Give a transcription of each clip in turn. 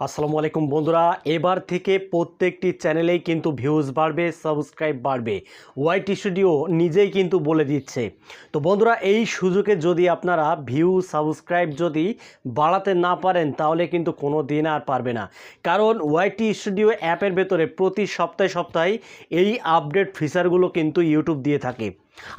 আসসালামু আলাইকুম বন্ধুরা, এবার থেকে প্রত্যেকটি চ্যানেলেই কিন্তু ভিউজ বাড়বে সাবস্ক্রাইব বাড়বে। ওয়াইট স্টুডিও নিজেই কিন্তু বলে দিচ্ছে। তো বন্ধুরা, এই সুযোগে যদি আপনারা ভিউ সাবস্ক্রাইব যদি বাড়াতে না পারেন, তাহলে কিন্তু কোনো দিন আর পারবে না। কারণ ওয়াইটি স্টুডিও অ্যাপের ভেতরে প্রতি সপ্তাহে সপ্তাহে এই আপডেট ফিচারগুলো কিন্তু ইউটিউব দিয়ে থাকে।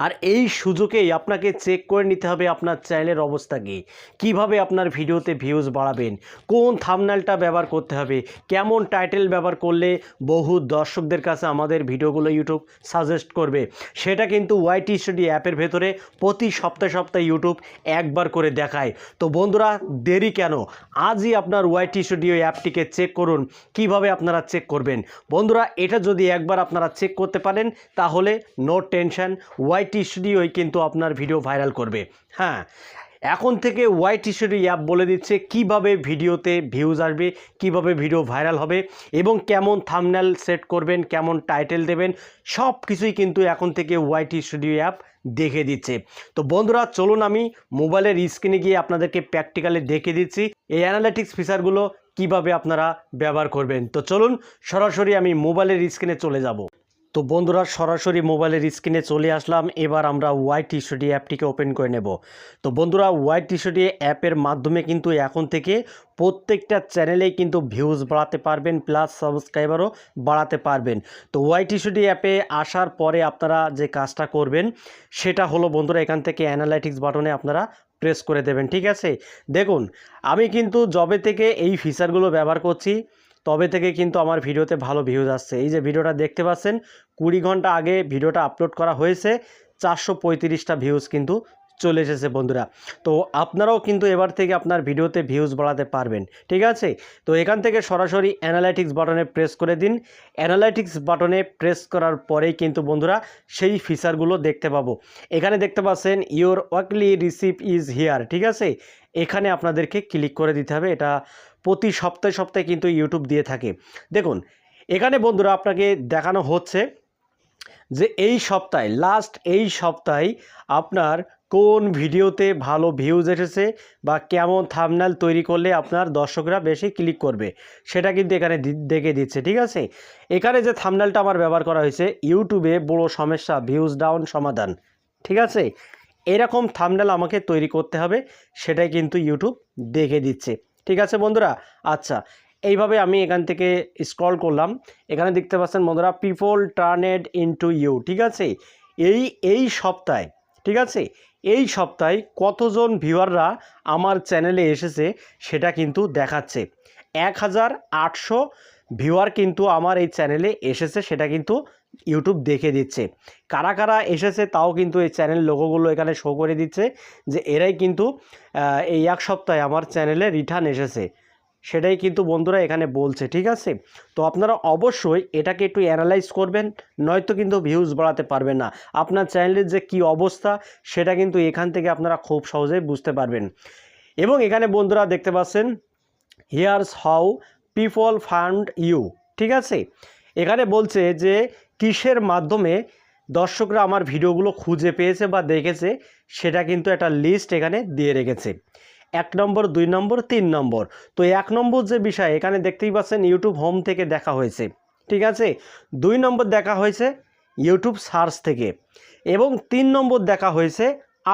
আর এই সুযোগেই আপনাকে চেক করে নিতে হবে আপনার চ্যানেলের অবস্থা কী। কীভাবে আপনার ভিডিওতে ভিউজ বাড়াবেন, কোন থামনালটা ব্যবহার করতে হবে, কেমন টাইটেল ব্যবহার করলে বহু দর্শকদের কাছে আমাদের ভিডিওগুলো ইউটিউব সাজেস্ট করবে, সেটা কিন্তু ওয়াইটি স্টুডিও অ্যাপের ভেতরে প্রতি সপ্তাহে সপ্তাহে ইউটিউব একবার করে দেখায়। তো বন্ধুরা, দেরি কেন? আজই আপনার ওয়াইটি স্টুডিও অ্যাপটিকে চেক করুন, কীভাবে আপনারা চেক করবেন। বন্ধুরা, এটা যদি একবার আপনারা চেক করতে পারেন, তাহলে নো টেনশন ওয়াইটি স্টুডিওই কিন্তু আপনার ভিডিও ভাইরাল করবে। হ্যাঁ এখন থেকে ওয়াইট স্টুডিও অ্যাপ বলে দিচ্ছে কীভাবে ভিডিওতে ভিউজ আসবে, কীভাবে ভিডিও ভাইরাল হবে এবং কেমন থামনেল সেট করবেন, কেমন টাইটেল দেবেন সব কিছুই কিন্তু এখন থেকে ওয়াইটি স্টুডিও অ্যাপ দেখে দিচ্ছে। তো বন্ধুরা, চলুন আমি মোবাইলের স্ক্রিনে গিয়ে আপনাদেরকে প্র্যাকটিক্যালি দেখে দিচ্ছি এই অ্যানালিটিক্স ফিচারগুলো কীভাবে আপনারা ব্যবহার করবেন। তো চলুন সরাসরি আমি মোবাইলের স্ক্রিনে চলে যাব। তো বন্ধুরা, সরাসরি মোবাইলের স্ক্রিনে চলে আসলাম। এবার আমরা ওয়াইট স্টুডি অ্যাপটিকে ওপেন করে নেব। তো বন্ধুরা ওয়াইট স্টুডি অ্যাপের মাধ্যমে কিন্তু এখন থেকে প্রত্যেকটা চ্যানেলেই কিন্তু ভিউজ বাড়াতে পারবেন প্লাস সাবস্ক্রাইবারও বাড়াতে পারবেন। তো ওয়াইট স্টুডি অ্যাপে আসার পরে আপনারা যে কাজটা করবেন, সেটা হলো বন্ধুরা, এখান থেকে অ্যানালাইটিক্স বাটনে আপনারা প্রেস করে দেবেন, ঠিক আছে? দেখুন, আমি কিন্তু জবে থেকে এই ফিচারগুলো ব্যবহার করছি। তবে থেকে কিন্তু আমার ভিডিওতে ভালো ভিউজ আসছে। এই যে ভিডিওটা দেখতে পাচ্ছেন, কুড়ি ঘণ্টা আগে ভিডিওটা আপলোড করা হয়েছে, চারশো পঁয়ত্রিশটা ভিউজ কিন্তু চলে এসেছে বন্ধুরা। তো আপনারাও কিন্তু এবার থেকে আপনার ভিডিওতে ভিউজ বাড়াতে পারবেন, ঠিক আছে? তো এখান থেকে সরাসরি অ্যানালাইটিক্স বাটনে প্রেস করে দিন। অ্যানালাইটিক্স বাটনে প্রেস করার পরেই কিন্তু বন্ধুরা সেই ফিচারগুলো দেখতে পাবো। এখানে দেখতে পাচ্ছেন your weekly receive is here ঠিক আছে? এখানে আপনাদেরকে ক্লিক করে দিতে হবে। এটা প্রতি সপ্তাহে সপ্তাহে কিন্তু ইউটিউব দিয়ে থাকে। দেখুন, এখানে বন্ধুরা আপনাকে দেখানো হচ্ছে যে এই সপ্তাহে লাস্ট এই সপ্তাহে আপনার কোন ভিডিওতে ভালো ভিউজ এসেছে বা কেমন থামনাল তৈরি করলে আপনার দর্শকরা বেশি ক্লিক করবে, সেটা কিন্তু এখানে দেখে দিচ্ছে, ঠিক আছে? এখানে যে থামনালটা আমার ব্যবহার করা হয়েছে ইউটিউবে বড় সমস্যা ভিউজ ডাউন সমাধান, ঠিক আছে? এরকম থামনাল আমাকে তৈরি করতে হবে, সেটাই কিন্তু ইউটিউব দেখে দিচ্ছে। ঠিক আছে বন্ধুরা? আচ্ছা এইভাবে আমি এখান থেকে স্ক্রল করলাম। এখানে দেখতে পাচ্ছেন বন্ধুরা পিপল টার্নেড ইনটু ইউ ঠিক আছে? এই এই সপ্তাহে, ঠিক আছে? এই সপ্তাহে কতজন ভিউয়াররা আমার চ্যানেলে এসেছে সেটা কিন্তু দেখাচ্ছে। এক হাজার আটশো ভিউয়ার কিন্তু আমার এই চ্যানেলে এসেছে সেটা কিন্তু ইউটিউব দেখে দিচ্ছে। কারা কারা এসেছে তাও কিন্তু এই চ্যানেল লোগোগুলো এখানে শো করে দিচ্ছে যে এরাই কিন্তু এই এক সপ্তাহে আমার চ্যানেলে রিটার্ন এসেছে। সেটাই কিন্তু বন্ধুরা এখানে বলছে, ঠিক আছে? তো আপনারা অবশ্যই এটাকে একটু অ্যানালাইজ করবেন, নয়তো কিন্তু ভিউজ বাড়াতে পারবেন না। আপনার চ্যানেলের যে কি অবস্থা, সেটা কিন্তু এখান থেকে আপনারা খুব সহজেই বুঝতে পারবেন। এবং এখানে বন্ধুরা দেখতে পাচ্ছেন here's how people found you ঠিক আছে? এখানে বলছে যে কিসের মাধ্যমে দর্শকরা আমার ভিডিওগুলো খুঁজে পেয়েছে বা দেখেছে, সেটা কিন্তু একটা লিস্ট এখানে দিয়ে রেখেছে। এক নম্বর, দুই নম্বর, তিন নম্বর। তো এক নম্বর যে বিষয়, এখানে দেখতেই পাচ্ছেন ইউটিউব হোম থেকে দেখা হয়েছে। ঠিক আছে? দুই নম্বর দেখা হয়েছে ইউটিউব সার্চ থেকে। এবং তিন নম্বর দেখা হয়েছে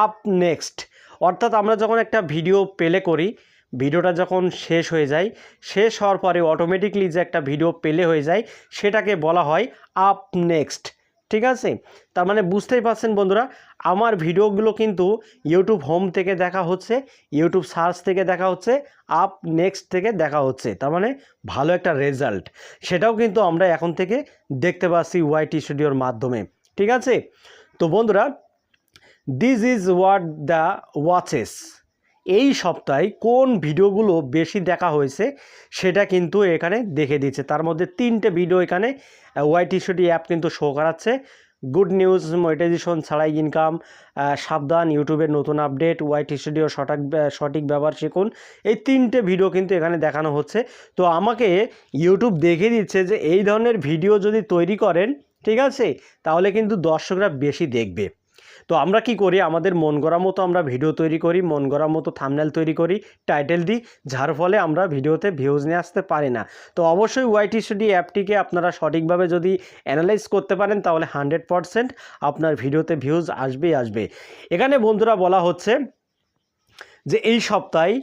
আপ নেক্সট অর্থাৎ আমরা যখন একটা ভিডিও প্লে করি ভিডিওটা যখন শেষ হয়ে যায়, শেষ হওয়ার পরে অটোমেটিকলি যে একটা ভিডিও পেলে হয়ে যায়, সেটাকে বলা হয় আপ নেক্সট ঠিক আছে? তার মানে বুঝতেই পারছেন বন্ধুরা, আমার ভিডিওগুলো কিন্তু ইউটিউব হোম থেকে দেখা হচ্ছে ইউটিউব সার্চ থেকে দেখা হচ্ছে আপ নেক্সট থেকে দেখা হচ্ছে, তার মানে ভালো একটা রেজাল্ট সেটাও কিন্তু আমরা এখন থেকে দেখতে পাচ্ছি ওয়াইটি স্টুডিওর মাধ্যমে, ঠিক আছে? তো বন্ধুরা this is what the watches এই সপ্তাহে কোন ভিডিওগুলো বেশি দেখা হয়েছে সেটা কিন্তু এখানে দেখে দিচ্ছে। তার মধ্যে তিনটে ভিডিও এখানে ওয়াইটি স্টুডি অ্যাপ কিন্তু শো করাচ্ছে। গুড নিউজ মনিটাইজেশন ছাড়াই ইনকাম সাবধান ইউটিউবের নতুন আপডেট ওয়াইটি স্টুডিও সঠিক সঠিক ব্যবহার শিখুন। এই তিনটে ভিডিও কিন্তু এখানে দেখানো হচ্ছে। তো আমাকে ইউটিউব দেখে দিচ্ছে যে এই ধরনের ভিডিও যদি তৈরি করেন, ঠিক আছে, তাহলে কিন্তু দর্শকরা বেশি দেখবে। তো আমরা কি করি? আমাদের মন গড়া মতো আমরা ভিডিও তৈরি করি, মন গড়া মতো থামনেল তৈরি করি টাইটেল দিই, যার ফলে আমরা ভিডিওতে ভিউজ নিয়ে আসতে পারি না। তো অবশ্যই ওয়াইটি স্টুডিও অ্যাপটিকে আপনারা সঠিকভাবে যদি অ্যানালাইজ করতে পারেন, তাহলে হান্ড্রেড পারসেন্ট আপনার ভিডিওতে ভিউজ আসবেই আসবে। এখানে বন্ধুরা বলা হচ্ছে যে, এই সপ্তাহে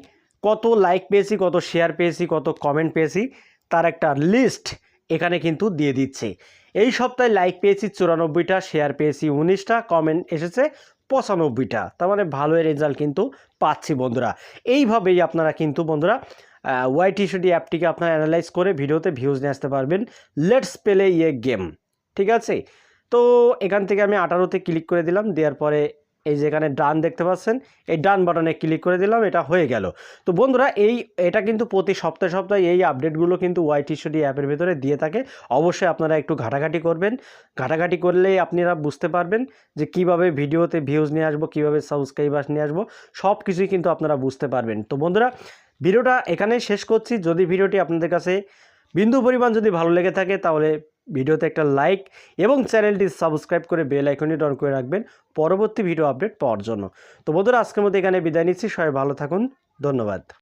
কত লাইক পেয়েছি, কত শেয়ার পেয়েছি, কত কমেন্ট পেয়েছি, তার একটা লিস্ট এখানে কিন্তু দিয়ে দিচ্ছে। এই সপ্তাহে লাইক পেয়েছি চুরানব্বইটা শেয়ার পেয়েছি উনিশটা কমেন্ট এসেছে পঁচানব্বইটা। তার মানে ভালোই রেজাল্ট কিন্তু পাচ্ছি বন্ধুরা। এইভাবেই আপনারা কিন্তু বন্ধুরা ওয়াইটি শুডি অ্যাপটিকে আপনারা অ্যানালাইজ করে ভিডিওতে ভিউজ নিয়ে আসতে পারবেন। লেটস প্লে ইয়ে গেম ঠিক আছে? তো এখান থেকে আমি আঠারোতে ক্লিক করে দিলাম, দেওয়ার পরে এই যে এখানে ডান দেখতে পাচ্ছেন, এই ডান বাটনে ক্লিক করে দিলাম, এটা হয়ে গেল। তো বন্ধুরা, এই, এটা কিন্তু প্রতি সপ্তাহে সপ্তাহে এই আপডেটগুলো কিন্তু ওয়াইটি স্টুডি অ্যাপের ভিতরে দিয়ে থাকে। অবশ্যই আপনারা একটু ঘাটাঘাটি করবেন। ঘাটাঘাটি করলেই আপনারা বুঝতে পারবেন যে কীভাবে ভিডিওতে ভিউজ নিয়ে আসব, কীভাবে সাবস্ক্রাইবার্স নিয়ে আসব সব কিছুই কিন্তু আপনারা বুঝতে পারবেন। তো বন্ধুরা, ভিডিওটা এখানেই শেষ করছি। যদি ভিডিওটি আপনাদের কাছে বিন্দু পরিমাণ যদি ভালো লেগে থাকে, তাহলে ভিডিওতে একটা লাইক এবং চ্যানেলটি সাবস্ক্রাইব করে বেল আইকনটি অন করে রাখবেন পরবর্তী ভিডিও আপডেট পাওয়ার জন্য। তো বন্ধুরা, আজকের মধ্যে এখানে বিদায় নিচ্ছি। সবাই ভালো থাকুন। ধন্যবাদ।